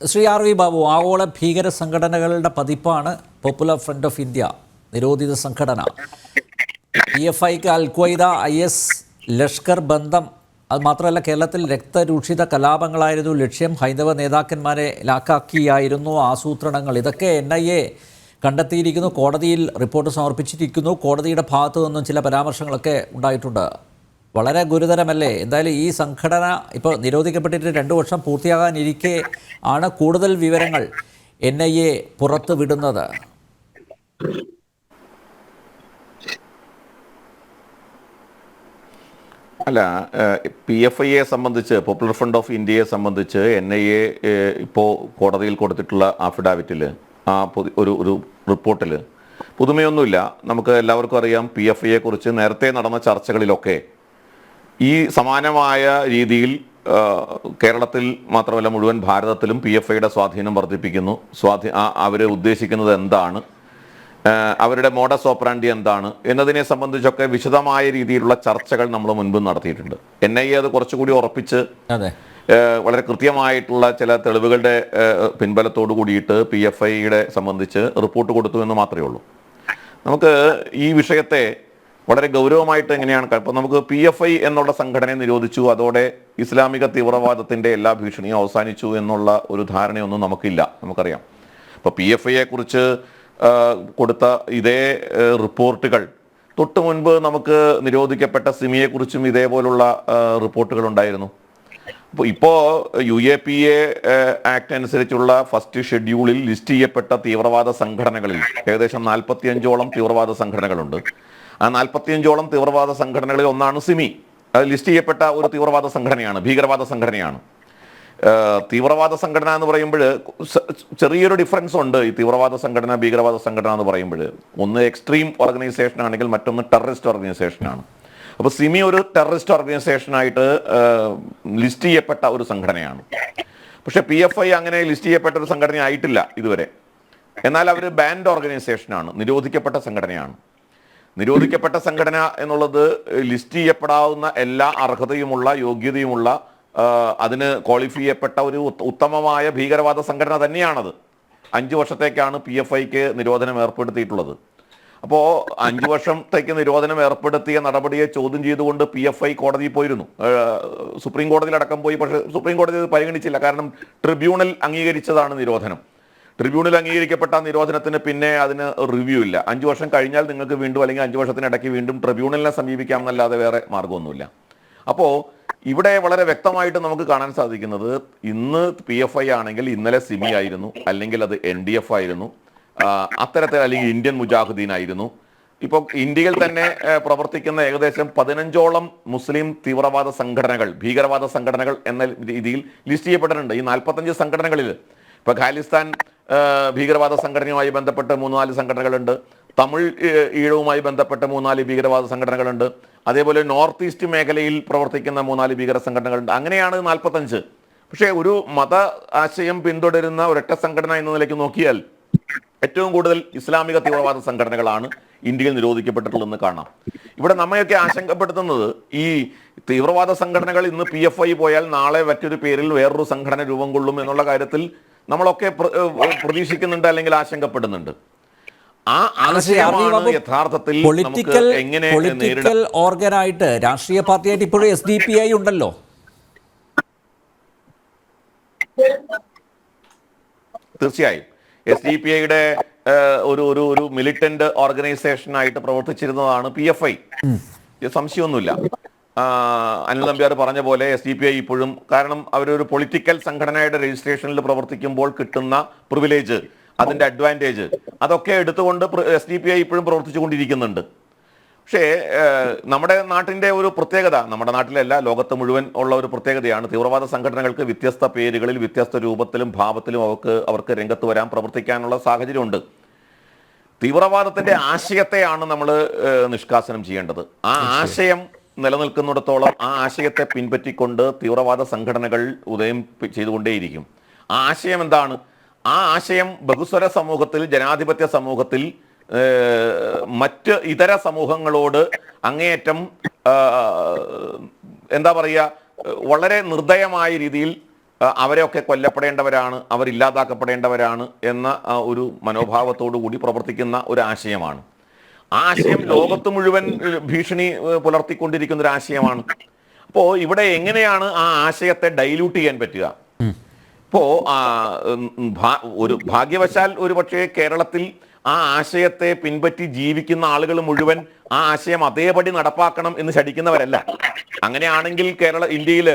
Shri R V Babu ആഗോള ഭീകര സംഘടനകളുടെ പതിപ്പാണ് പോപ്പുലർ ഫ്രണ്ട് ഓഫ് ഇന്ത്യ നിരോധിത സംഘടന. പി എഫ് ഐക്ക് Al Qaeda I S Lashkar ബന്ധം അത് മാത്രമല്ല കേരളത്തിൽ രക്തരൂക്ഷിത കലാപങ്ങളായിരുന്നു ലക്ഷ്യം. ഹൈന്ദവ നേതാക്കന്മാരെ ലാക്കാക്കിയായിരുന്നു ആസൂത്രണങ്ങൾ. ഇതൊക്കെ എൻ ഐ എ കണ്ടെത്തിയിരിക്കുന്നു കോടതിയിൽ റിപ്പോർട്ട് സമർപ്പിച്ചിരിക്കുന്നു. കോടതിയുടെ ഭാഗത്തു നിന്നും ചില പരാമർശങ്ങളൊക്കെ ഉണ്ടായിട്ടുണ്ട്. വളരെ ഗുരുതരമല്ലേ? എന്തായാലും ഈ സംഘടന ഇപ്പോൾ നിരോധിക്കപ്പെട്ടിട്ട് രണ്ട് വർഷം പൂർത്തിയാകാനിരിക്കെ ആണ് കൂടുതൽ വിവരങ്ങൾ എൻ ഐ എ പുറത്തു വിടുന്നത്. അല്ല പി എഫ് ഐയെ സംബന്ധിച്ച് പോപ്പുലർ ഫ്രണ്ട് ഓഫ് ഇന്ത്യയെ സംബന്ധിച്ച് എൻ ഐ എ ഇപ്പോൾ കോടതിയിൽ കൊടുത്തിട്ടുള്ള അഫിഡാവിറ്റിൽ ആ ഒരു ഒരു റിപ്പോർട്ടിൽ പുതുമയൊന്നുമില്ല. നമുക്ക് എല്ലാവർക്കും അറിയാം പി എഫ് ഐയെ കുറിച്ച് നേരത്തെ നടന്ന ചർച്ചകളിലൊക്കെ ഈ സമാനമായ രീതിയിൽ കേരളത്തിൽ മാത്രമല്ല മുഴുവൻ ഭാരതത്തിലും പി എഫ് ഐയുടെ സ്വാധീനം വർദ്ധിപ്പിക്കുന്നു. സ്വാധീ അവർ ഉദ്ദേശിക്കുന്നത് എന്താണ്? അവരുടെ മോഡസ് ഓപ്പറാൻഡി എന്താണ്? എന്നതിനെ സംബന്ധിച്ചൊക്കെ വിശദമായ രീതിയിലുള്ള ചർച്ചകൾ നമ്മൾ മുൻപ് നടത്തിയിട്ടുണ്ട്. എൻ ഐ എ അത് കുറച്ചുകൂടി ഉറപ്പിച്ച് വളരെ കൃത്യമായിട്ടുള്ള ചില തെളിവുകളുടെ പിൻബലത്തോട് കൂടിയിട്ട് പി എഫ് ഐയുടെ സംബന്ധിച്ച് റിപ്പോർട്ട് കൊടുത്തു എന്ന് മാത്രമേ ഉള്ളൂ. നമുക്ക് ഈ വിഷയത്തെ വളരെ ഗൗരവമായിട്ട് എങ്ങനെയാണ് അപ്പോൾ നമുക്ക് പി എഫ് ഐ എന്നുള്ള സംഘടനയെ നിരോധിച്ചു അതോടെ ഇസ്ലാമിക തീവ്രവാദത്തിന്റെ എല്ലാ ഭീഷണിയും അവസാനിച്ചു എന്നുള്ള ഒരു ധാരണയൊന്നും നമുക്കില്ല നമുക്കറിയാം. ഇപ്പോൾ പി എഫ് ഐയെ കുറിച്ച് കൊടുത്ത ഇതേ റിപ്പോർട്ടുകൾ തൊട്ട് മുൻപ് നമുക്ക് നിരോധിക്കപ്പെട്ട സിമിയെക്കുറിച്ചും ഇതേപോലുള്ള റിപ്പോർട്ടുകൾ ഉണ്ടായിരുന്നു. അപ്പോൾ ഇപ്പോൾ U A P A act അനുസരിച്ചുള്ള ഫസ്റ്റ് ഷെഡ്യൂളിൽ ലിസ്റ്റ് ചെയ്യപ്പെട്ട തീവ്രവാദ സംഘടനകളിൽ ഏകദേശം നാൽപ്പത്തിയഞ്ചോളം തീവ്രവാദ സംഘടനകളുണ്ട്. ആ നാൽപ്പത്തിയഞ്ചോളം തീവ്രവാദ സംഘടനകളിൽ ഒന്നാണ് സിമി. അത് ലിസ്റ്റ് ചെയ്യപ്പെട്ട ഒരു തീവ്രവാദ സംഘടനയാണ് ഭീകരവാദ സംഘടനയാണ്. തീവ്രവാദ സംഘടന എന്ന് പറയുമ്പോൾ ചെറിയൊരു ഡിഫറൻസ് ഉണ്ട് ഈ തീവ്രവാദ സംഘടന ഭീകരവാദ സംഘടന എന്ന് പറയുമ്പോൾ. ഒന്ന് എക്സ്ട്രീം ഓർഗനൈസേഷൻ ആണെങ്കിൽ മറ്റൊന്ന് ടെററിസ്റ്റ് ഓർഗനൈസേഷൻ ആണ്. അപ്പോൾ സിമി ഒരു ടെററിസ്റ്റ് ഓർഗനൈസേഷനായിട്ട് ലിസ്റ്റ് ചെയ്യപ്പെട്ട ഒരു സംഘടനയാണ്. പക്ഷേ പി എഫ് ഐ അങ്ങനെ ലിസ്റ്റ് ചെയ്യപ്പെട്ട ഒരു സംഘടന ആയിട്ടില്ല ഇതുവരെ. എന്നാൽ അവർ ബാൻഡ് ഓർഗനൈസേഷനാണ് നിരോധിക്കപ്പെട്ട സംഘടനയാണ്. നിരോധിക്കപ്പെട്ട സംഘടന എന്നുള്ളത് ലിസ്റ്റ് ചെയ്യപ്പെടാവുന്ന എല്ലാ അർഹതയുമുള്ള യോഗ്യതയുമുള്ള അതിന് ക്വാളിഫൈ ചെയ്യപ്പെട്ട ഒരു ഉത്തമമായ ഭീകരവാദ സംഘടന തന്നെയാണത്. അഞ്ചു വർഷത്തേക്കാണ് പി എഫ് ഐക്ക് നിരോധനം ഏർപ്പെടുത്തിയിട്ടുള്ളത്. അപ്പോൾ അഞ്ചു വർഷത്തേക്ക് നിരോധനം ഏർപ്പെടുത്തിയ നടപടിയെ ചോദ്യം ചെയ്തുകൊണ്ട് പി എഫ് ഐ കോടതിയിൽ പോയിരുന്നു. സുപ്രീം കോടതിയിലടക്കം പോയി പക്ഷേ സുപ്രീം കോടതി ഇത് പരിഗണിച്ചില്ല. കാരണം ട്രിബ്യൂണൽ അംഗീകരിച്ചതാണ് നിരോധനം. ട്രിബ്യൂണൽ അംഗീകരിക്കപ്പെട്ട നിരോധനത്തിന് പിന്നെ അതിന് റിവ്യൂ ഇല്ല. അഞ്ചു വർഷം കഴിഞ്ഞാൽ നിങ്ങൾക്ക് വീണ്ടും അല്ലെങ്കിൽ അഞ്ചു വർഷത്തിനിടയ്ക്ക് വീണ്ടും ട്രിബ്യൂണലിനെ സമീപിക്കാം എന്നല്ലാതെ വേറെ മാർഗമൊന്നുമില്ല അപ്പോൾ ഇവിടെ വളരെ വ്യക്തമായിട്ട് നമുക്ക് കാണാൻ സാധിക്കുന്നത് ഇന്ന് പി എഫ് ഐ ആണെങ്കിൽ ഇന്നലെ സിമി ആയിരുന്നു അല്ലെങ്കിൽ അത് എൻ ഡി എഫ് ആയിരുന്നു അത്തരത്തിൽ അല്ലെങ്കിൽ ഇന്ത്യൻ മുജാഹിദീൻ ആയിരുന്നു. ഇപ്പോൾ ഇന്ത്യയിൽ തന്നെ പ്രവർത്തിക്കുന്ന ഏകദേശം പതിനഞ്ചോളം മുസ്ലിം തീവ്രവാദ സംഘടനകൾ ഭീകരവാദ സംഘടനകൾ എന്ന രീതിയിൽ ലിസ്റ്റ് ചെയ്യപ്പെട്ടിട്ടുണ്ട്. ഈ നാൽപ്പത്തഞ്ച് സംഘടനകളിൽ ഇപ്പൊ ഖാലിസ്ഥാൻ ഭീകരവാദ സംഘടനയുമായി ബന്ധപ്പെട്ട് മൂന്നാൽ സംഘടനകളുണ്ട്. തമിഴ് ഈഴവുമായി ബന്ധപ്പെട്ട് മൂന്നാൽ ഭീകരവാദ സംഘടനകളുണ്ട്. അതേപോലെ നോർത്ത് ഈസ്റ്റ് മേഖലയിൽ പ്രവർത്തിക്കുന്ന മൂന്നാൽ ഭീകര സംഘടനകളുണ്ട്. അങ്ങനെയാണ് നാൽപ്പത്തഞ്ച് പക്ഷേ ഒരു മത ആശയം പിന്തുടരുന്ന ഒരൊറ്റ സംഘടന എന്ന നിലയ്ക്ക് നോക്കിയാൽ ഏറ്റവും കൂടുതൽ ഇസ്ലാമിക തീവ്രവാദ സംഘടനകളാണ് ഇന്ത്യയിൽ നിരോധിക്കപ്പെട്ടിട്ടുള്ളതെന്ന് കാണാം. ഇവിടെ നമ്മയൊക്കെ ആശങ്കപ്പെടുത്തുന്നത് ഈ തീവ്രവാദ സംഘടനകൾ ഇന്ന് പി എഫ് ഐ പോയാൽ നാളെ മറ്റൊരു പേരിൽ വേറൊരു സംഘടന രൂപം കൊള്ളും എന്നുള്ള കാര്യത്തിൽ നമ്മളൊക്കെ പ്ര- പ്രതീക്ഷിക്കുന്നുണ്ട് അല്ലെങ്കിൽ ആശങ്കപ്പെടുന്നുണ്ട്. ആ ആശയമാണ് യഥാർത്ഥത്തിൽ പൊളിറ്റിക്കൽ എങ്ങനെ പൊളിറ്റിക്കൽ ഓർഗനായിട്ട് രാഷ്ട്രീയ പാർട്ടിയായിട്ട് ഇപ്പോഴും എസ് ഡി പി ഐ ഉണ്ടല്ലോ. തീർച്ചയായും. എസ് ഡി പി ഐയുടെ ഒരു ഒരു ഒരു മിലിറ്റന്റ് ഓർഗനൈസേഷനായിട്ട് പ്രവർത്തിച്ചിരുന്നതാണ് പി എഫ് ഐ സംശയമൊന്നുമില്ല. അനിൽ നമ്പ്യാർ പറഞ്ഞ പോലെ എസ് ഡി പി ഐ ഇപ്പോഴും കാരണം അവരൊരു പൊളിറ്റിക്കൽ സംഘടനയുടെ രജിസ്ട്രേഷനിൽ പ്രവർത്തിക്കുമ്പോൾ കിട്ടുന്ന പ്രിവിലേജ് അതിന്റെ അഡ്വാന്റേജ് അതൊക്കെ എടുത്തുകൊണ്ട് എസ് ഡി പി ഐ ഇപ്പോഴും പ്രവർത്തിച്ചുകൊണ്ടിരിക്കുന്നുണ്ട്. പക്ഷേ നമ്മുടെ നാട്ടിന്റെ ഒരു പ്രത്യേകത നമ്മുടെ നാട്ടിലല്ല ലോകത്ത് മുഴുവൻ ഉള്ള ഒരു പ്രത്യേകതയാണ് തീവ്രവാദ സംഘടനകൾക്ക് വ്യത്യസ്ത പേരുകളിൽ വ്യത്യസ്ത രൂപത്തിലും ഭാവത്തിലും അവർക്ക് അവർക്ക് രംഗത്ത് വരാൻ പ്രവർത്തിക്കാനുള്ള സാഹചര്യമുണ്ട്. തീവ്രവാദത്തിന്റെ ആശയത്തെയാണ് നമ്മൾ നിഷ്കാസനം ചെയ്യേണ്ടത്. ആ ആശയം നിലനിൽക്കുന്നിടത്തോളം ആ ആശയത്തെ പിൻപറ്റിക്കൊണ്ട് തീവ്രവാദ സംഘടനകൾ ഉദയം ചെയ്തുകൊണ്ടേയിരിക്കും. ആ ആശയം എന്താണ്? ആ ആശയം ബഹുസ്വര സമൂഹത്തിൽ ജനാധിപത്യ സമൂഹത്തിൽ മറ്റ് ഇതര സമൂഹങ്ങളോട് അങ്ങേയറ്റം എന്താ പറയുക വളരെ നിർദ്ദയമായ രീതിയിൽ അവരെയൊക്കെ കൊല്ലപ്പെടേണ്ടവരാണ് അവരില്ലാതാക്കപ്പെടേണ്ടവരാണ് എന്ന ഒരു മനോഭാവത്തോടു കൂടി പ്രവർത്തിക്കുന്ന ഒരു ആശയമാണ്. ആശയം ലോകത്ത് മുഴുവൻ ഭീഷണി പുലർത്തിക്കൊണ്ടിരിക്കുന്ന ഒരു ആശയമാണ്. അപ്പോ ഇവിടെ എങ്ങനെയാണ് ആ ആശയത്തെ ഡൈല്യൂട്ട് ചെയ്യാൻ പറ്റുക? ഇപ്പോ ഒരു ഭാഗ്യവശാൽ ഒരു പക്ഷേ കേരളത്തിൽ ആ ആശയത്തെ പിൻപറ്റി ജീവിക്കുന്ന ആളുകൾ മുഴുവൻ ആ ആശയം അതേപടി നടപ്പാക്കണം എന്ന് ശടിക്കുന്നവരല്ല അങ്ങനെയാണെങ്കിൽ കേരള ഇന്ത്യയിൽ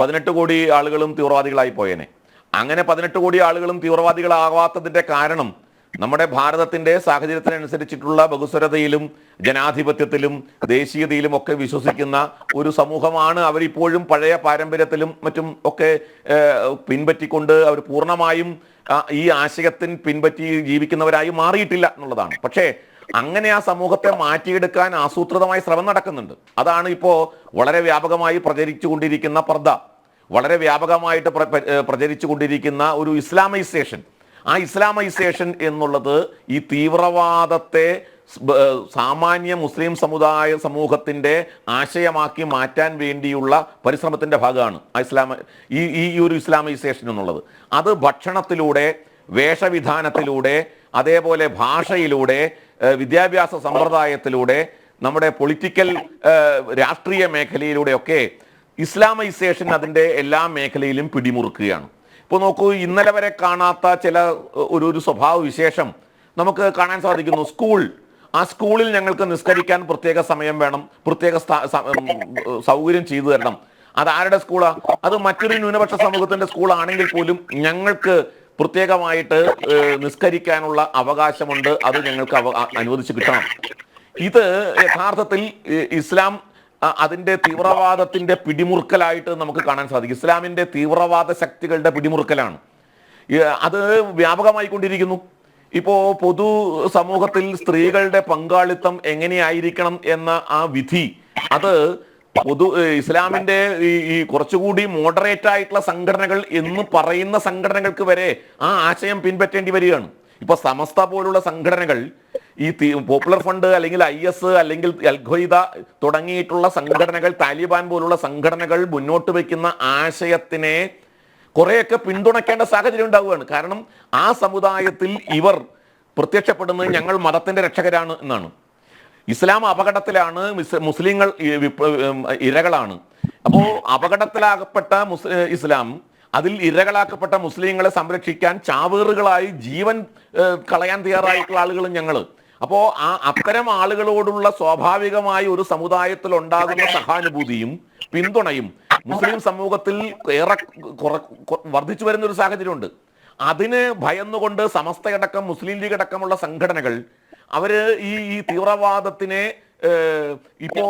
പതിനെട്ട് കോടി ആളുകളും തീവ്രവാദികളായി പോയേനെ. അങ്ങനെ പതിനെട്ട് കോടി ആളുകളും തീവ്രവാദികളാവാത്തതിന്റെ കാരണം നമ്മുടെ ഭാരതത്തിന്റെ സാഹചര്യത്തിനനുസരിച്ചിട്ടുള്ള ബഹുസ്വരതയിലും ജനാധിപത്യത്തിലും ദേശീയതയിലും ഒക്കെ വിശ്വസിക്കുന്ന ഒരു സമൂഹമാണ് അവരിപ്പോഴും പഴയ പാരമ്പര്യത്തിലും മറ്റും ഒക്കെ പിൻപറ്റിക്കൊണ്ട് അവർ പൂർണമായും ഈ ആശയത്തിന് പിൻപറ്റി ജീവിക്കുന്നവരായി മാറിയിട്ടില്ല എന്നുള്ളതാണ്. പക്ഷേ അങ്ങനെ ആ സമൂഹത്തെ മാറ്റിയെടുക്കാൻ ആസൂത്രിതമായ ശ്രമം നടക്കുന്നുണ്ട്. അതാണ് ഇപ്പോൾ വളരെ വ്യാപകമായി പ്രചരിച്ചുകൊണ്ടിരിക്കുന്ന പർദ്ദ. വളരെ വ്യാപകമായിട്ട് പ്രചരിച്ചുകൊണ്ടിരിക്കുന്ന ഒരു ഇസ്ലാമൈസേഷൻ. ആ ഇസ്ലാമൈസേഷൻ എന്നുള്ളത് ഈ തീവ്രവാദത്തെ സാമാന്യ മുസ്ലിം സമുദായ സമൂഹത്തിന്റെ ആശയമാക്കി മാറ്റാൻ വേണ്ടിയുള്ള പരിശ്രമത്തിന്റെ ഭാഗമാണ് ആ ഇസ്ലാമ ഈ ഈ ഒരു ഇസ്ലാമൈസേഷൻ എന്നുള്ളത്. അത് ഭക്ഷണത്തിലൂടെ വേഷവിധാനത്തിലൂടെ അതേപോലെ ഭാഷയിലൂടെ വിദ്യാഭ്യാസ സമ്പ്രദായത്തിലൂടെ നമ്മുടെ പൊളിറ്റിക്കൽ രാഷ്ട്രീയ മേഖലയിലൂടെയൊക്കെ ഇസ്ലാമൈസേഷൻ അതിന്റെ എല്ലാ മേഖലയിലും പിടിമുറുക്കുകയാണ്. ഇപ്പോൾ നോക്കൂ ഇന്നലെ വരെ കാണാത്ത ചില ഒരു ഒരു സ്വഭാവ വിശേഷം നമുക്ക് കാണാൻ സാധിക്കുന്നു. സ്കൂൾ. ആ സ്കൂളിൽ ഞങ്ങൾക്ക് നിസ്കരിക്കാൻ പ്രത്യേക സമയം വേണം. പ്രത്യേക സൗകര്യം ചെയ്തു തരണം. അത് ആരുടെ സ്കൂളാ? അത് മറ്റൊരു ന്യൂനപക്ഷ സമൂഹത്തിന്റെ സ്കൂളാണെങ്കിൽ പോലും ഞങ്ങൾക്ക് പ്രത്യേകമായിട്ട് നിസ്കരിക്കാനുള്ള അവകാശമുണ്ട്. അത് ഞങ്ങൾക്ക് അനുവദിച്ച് കിട്ടണം. ഇത് യഥാർത്ഥത്തിൽ ഇസ്ലാം അതിന്റെ തീവ്രവാദത്തിന്റെ പിടിമുറുക്കലായിട്ട് നമുക്ക് കാണാൻ സാധിക്കും. ഇസ്ലാമിന്റെ തീവ്രവാദ ശക്തികളുടെ പിടിമുറുക്കലാണ്. അത് വ്യാപകമായി കൊണ്ടിരിക്കുന്നു ഇപ്പോ പൊതു സമൂഹത്തിൽ സ്ത്രീകളുടെ പങ്കാളിത്തം എങ്ങനെയായിരിക്കണം എന്ന ആ വിധി അത് പൊതു ഇസ്ലാമിന്റെ ഈ കുറച്ചുകൂടി മോഡറേറ്റ് ആയിട്ടുള്ള സംഘടനകൾ എന്ന് പറയുന്ന സംഘടനകൾക്ക് വരെ ആ ആശയം പിൻപറ്റേണ്ടി വരികയാണ്. ഇപ്പൊ സമസ്ത പോലുള്ള സംഘടനകൾ ഈ പോപ്പുലർ ഫണ്ട് അല്ലെങ്കിൽ ഐ എസ് അല്ലെങ്കിൽ അൽഖ്വയ്ദ തുടങ്ങിയിട്ടുള്ള സംഘടനകൾ താലിബാൻ പോലുള്ള സംഘടനകൾ മുന്നോട്ട് വയ്ക്കുന്ന ആശയത്തിനെ കുറെയൊക്കെ പിന്തുണയ്ക്കേണ്ട സാഹചര്യം ഉണ്ടാവുകയാണ്. കാരണം ആ സമുദായത്തിൽ ഇവർ പ്രത്യക്ഷപ്പെടുന്നത് ഞങ്ങൾ മതത്തിന്റെ രക്ഷകരാണ് എന്നാണ്. ഇസ്ലാം അപകടത്തിലാണ് മുസ്ലിങ്ങൾ ഇരകളാണ്. അപ്പോ അപകടത്തിലാകപ്പെട്ട മുസ് ഇസ്ലാം അതിൽ ഇരകളാക്കപ്പെട്ട മുസ്ലിങ്ങളെ സംരക്ഷിക്കാൻ ചാവേറുകളായി ജീവൻ കളയാൻ തയ്യാറായിട്ടുള്ള ആളുകളും ഞങ്ങൾ അപ്പോ ആ അത്തരം ആളുകളോടുള്ള സ്വാഭാവികമായ ഒരു സമുദായത്തിൽ ഉണ്ടാകുന്ന സഹാനുഭൂതിയും പിന്തുണയും മുസ്ലിം സമൂഹത്തിൽ ഏറെ വർദ്ധിച്ചു വരുന്ന ഒരു സാഹചര്യമുണ്ട്. അതിന് ഭയന്നുകൊണ്ട് സമസ്തയടക്കം മുസ്ലിം ലീഗ് അടക്കമുള്ള സംഘടനകൾ അവർ ഈ ഈ തീവ്രവാദത്തിനെ ഇപ്പോ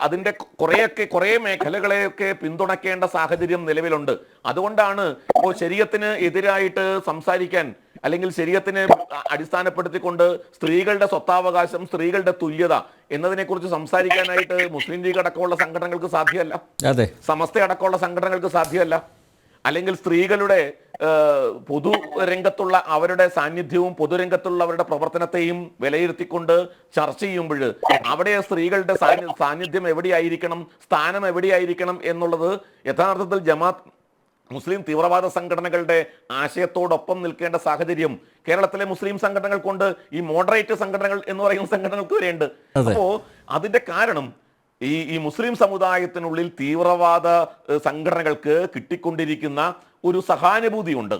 അതിന്റെ കുറെയൊക്കെ കുറെ മേഖലകളെയൊക്കെ പിന്തുണയ്ക്കേണ്ട സാഹചര്യം നിലവിലുണ്ട്. അതുകൊണ്ടാണ് ഇപ്പോ ശരീരത്തിന് എതിരായിട്ട് സംസാരിക്കാൻ അല്ലെങ്കിൽ ശരീരത്തിനെ അടിസ്ഥാനപ്പെടുത്തിക്കൊണ്ട് സ്ത്രീകളുടെ സ്വത്താവകാശം സ്ത്രീകളുടെ തുല്യത എന്നതിനെക്കുറിച്ച് സംസാരിക്കാനായിട്ട് മുസ്ലിം ലീഗ് അടക്കമുള്ള സംഘടനകൾക്ക് സാധ്യമല്ല. അതെ. സമസ്ത അടക്കമുള്ള സംഘടനകൾക്ക് സാധ്യമല്ല. അല്ലെങ്കിൽ സ്ത്രീകളുടെ പൊതു രംഗത്തുള്ള അവരുടെ സാന്നിധ്യവും പൊതുരംഗത്തുള്ള അവരുടെ പ്രവർത്തനത്തെയും വിലയിരുത്തിക്കൊണ്ട് ചർച്ച ചെയ്യുമ്പോൾ അവിടെ സ്ത്രീകളുടെ സാന്നിധ്യം എവിടെയായിരിക്കണം സ്ഥാനം എവിടെയായിരിക്കണം എന്നുള്ളത് യഥാർത്ഥത്തിൽ ജമാത്ത് മുസ്ലിം തീവ്രവാദ സംഘടനകളുടെ ആശയത്തോടൊപ്പം നിൽക്കേണ്ട സാഹചര്യം കേരളത്തിലെ മുസ്ലിം സംഘടനകൾക്കുണ്ട് ഈ മോഡറേറ്റ് സംഘടനകൾ എന്ന് പറയുന്ന സംഘടനകൾക്ക് വരെയുണ്ട്. അപ്പോ അതിന്റെ കാരണം ഈ ഈ മുസ്ലിം സമുദായത്തിനുള്ളിൽ തീവ്രവാദ സംഘടനകൾക്ക് കിട്ടിക്കൊണ്ടിരിക്കുന്ന ഒരു സഹാനുഭൂതിയുണ്ട്.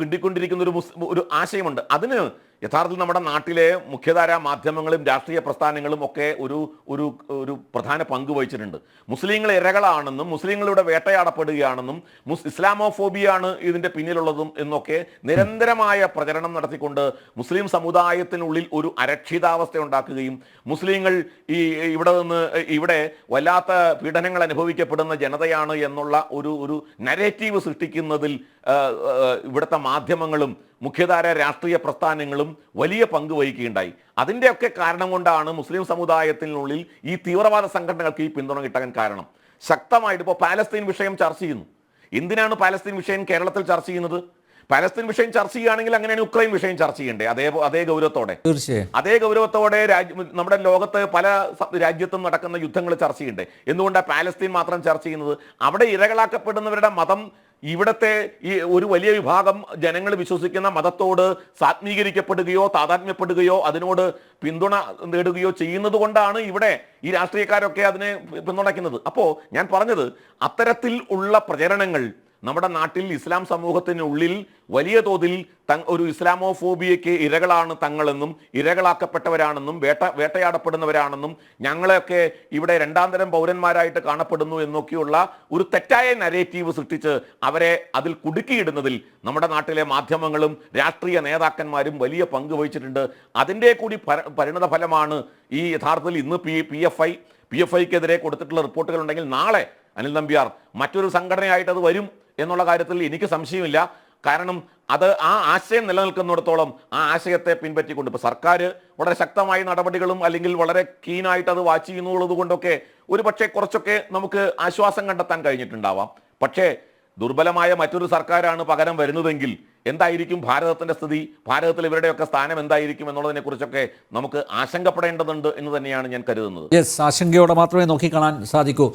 കിട്ടിക്കൊണ്ടിരിക്കുന്ന ഒരു ഒരു ആശയമുണ്ട്. അതിന് യഥാർത്ഥത്തിൽ നമ്മുടെ നാട്ടിലെ മുഖ്യധാരാ മാധ്യമങ്ങളും രാഷ്ട്രീയ പ്രസ്ഥാനങ്ങളും ഒക്കെ ഒരു ഒരു ഒരു പ്രധാന പങ്ക് വഹിച്ചിട്ടുണ്ട്. മുസ്ലിങ്ങൾ ഇരകളാണെന്നും മുസ്ലിങ്ങളുടെ വേട്ടയാടപ്പെടുകയാണെന്നും മുസ് ഇസ്ലാമോഫോബിയാണ് ഇതിന്റെ പിന്നിലുള്ളതും എന്നൊക്കെ നിരന്തരമായ പ്രചരണം നടത്തിക്കൊണ്ട് മുസ്ലിം സമുദായത്തിനുള്ളിൽ ഒരു അരക്ഷിതാവസ്ഥ ഉണ്ടാക്കുകയും മുസ്ലിങ്ങൾ ഈ ഇവിടെ നിന്ന് ഇവിടെ വല്ലാത്ത പീഡനങ്ങൾ അനുഭവിക്കപ്പെടുന്ന ജനതയാണ് എന്നുള്ള ഒരു ഒരു നരേറ്റീവ് സൃഷ്ടിക്കുന്നതിൽ ഇവിടുത്തെ മാധ്യമങ്ങളും മുഖ്യധാര രാഷ്ട്രീയ പ്രസ്ഥാനങ്ങളും വലിയ പങ്ക് വഹിക്കുകയുണ്ടായി. അതിന്റെയൊക്കെ കാരണം കൊണ്ടാണ് മുസ്ലിം സമുദായത്തിനുള്ളിൽ ഈ തീവ്രവാദ സംഘടനകൾക്ക് ഈ പിന്തുണ കിട്ടാൻ കാരണം. ശക്തമായിട്ട് ഇപ്പോൾ പാലസ്തീൻ വിഷയം ചർച്ച ചെയ്യുന്നു. എന്തിനാണ് പാലസ്തീൻ വിഷയം കേരളത്തിൽ ചർച്ച ചെയ്യുന്നത്? പാലസ്തീൻ വിഷയം ചർച്ച ചെയ്യുകയാണെങ്കിൽ അങ്ങനെയാണ് ഉക്രൈൻ വിഷയം ചർച്ച ചെയ്യേണ്ടത്. അതേ അതേ ഗൗരവത്തോടെ. തീർച്ചയായും. അതേ ഗൗരവത്തോടെ രാജ്യ നമ്മുടെ ലോകത്ത് പല രാജ്യത്തും നടക്കുന്ന യുദ്ധങ്ങൾ ചർച്ച ചെയ്യണ്ടേ എന്തുകൊണ്ടാണ് പാലസ്തീൻ മാത്രം ചർച്ച ചെയ്യുന്നത്? അവിടെ ഇരകളാക്കപ്പെടുന്നവരുടെ മതം ഇവിടത്തെ ഈ ഒരു വലിയ വിഭാഗം ജനങ്ങൾ വിശ്വസിക്കുന്ന മതത്തോട് സാത്മീകരിക്കപ്പെടുകയോ താതാത്മ്യപ്പെടുകയോ അതിനോട് പിന്തുണ നേടുകയോ ചെയ്യുന്നത് കൊണ്ടാണ് ഇവിടെ ഈ രാഷ്ട്രീയക്കാരൊക്കെ അതിനെ പിന്തുണയ്ക്കുന്നത്. അപ്പോൾ ഞാൻ പറഞ്ഞത് അത്തരത്തിൽ ഉള്ള പ്രചരണങ്ങൾ നമ്മുടെ നാട്ടിൽ ഇസ്ലാം സമൂഹത്തിനുള്ളിൽ വലിയ തോതിൽ ഒരു ഇസ്ലാമോഫോബിയയ്ക്ക് ഇരകളാണ് തങ്ങളെന്നും ഇരകളാക്കപ്പെട്ടവരാണെന്നും വേട്ട വേട്ടയാടപ്പെടുന്നവരാണെന്നും ഞങ്ങളെയൊക്കെ ഇവിടെ രണ്ടാം തരം പൗരന്മാരായിട്ട് കാണപ്പെടുന്നു എന്നൊക്കെയുള്ള ഒരു തെറ്റായ നരേറ്റീവ് സൃഷ്ടിച്ച് അവരെ അതിൽ കുടുക്കിയിടുന്നതിൽ നമ്മുടെ നാട്ടിലെ മാധ്യമങ്ങളും രാഷ്ട്രീയ നേതാക്കന്മാരും വലിയ പങ്ക് വഹിച്ചിട്ടുണ്ട്. അതിന്റെ കൂടി പരിണത ഫലമാണ് ഈ യഥാർത്ഥത്തിൽ ഇന്ന് P P F I P F ഐക്കെതിരെ കൊടുത്തിട്ടുള്ള റിപ്പോർട്ടുകൾ ഉണ്ടെങ്കിൽ നാളെ അനിൽ നമ്പ്യാർ മറ്റൊരു സംഘടനയായിട്ട് അത് വരും എന്നുള്ള കാര്യത്തിൽ എനിക്ക് സംശയമില്ല. കാരണം അത് ആ ആശയം നിലനിൽക്കുന്നിടത്തോളം ആ ആശയത്തെ പിൻപറ്റിക്കൊണ്ട് ഇപ്പോൾ സർക്കാർ വളരെ ശക്തമായ നടപടികളും അല്ലെങ്കിൽ വളരെ കീനായിട്ട് അത് വാച്ച് ചെയ്യുന്നുള്ളത് കൊണ്ടൊക്കെ ഒരു പക്ഷേ കുറച്ചൊക്കെ നമുക്ക് ആശ്വാസം കണ്ടെത്താൻ കഴിഞ്ഞിട്ടുണ്ടാവാം. പക്ഷേ ദുർബലമായ മറ്റൊരു സർക്കാരാണ് പകരം വരുന്നതെങ്കിൽ എന്തായിരിക്കും ഭാരതത്തിന്റെ സ്ഥിതി? ഭാരതത്തിൽ ഇവരുടെയൊക്കെ സ്ഥാനം എന്തായിരിക്കും എന്നുള്ളതിനെ കുറിച്ചൊക്കെ നമുക്ക് ആശങ്കപ്പെടേണ്ടതുണ്ട് എന്ന് തന്നെയാണ് ഞാൻ കരുതുന്നത്. യെസ് ആശങ്കയോടെ മാത്രമേ നോക്കിക്കാണാൻ സാധിക്കൂ.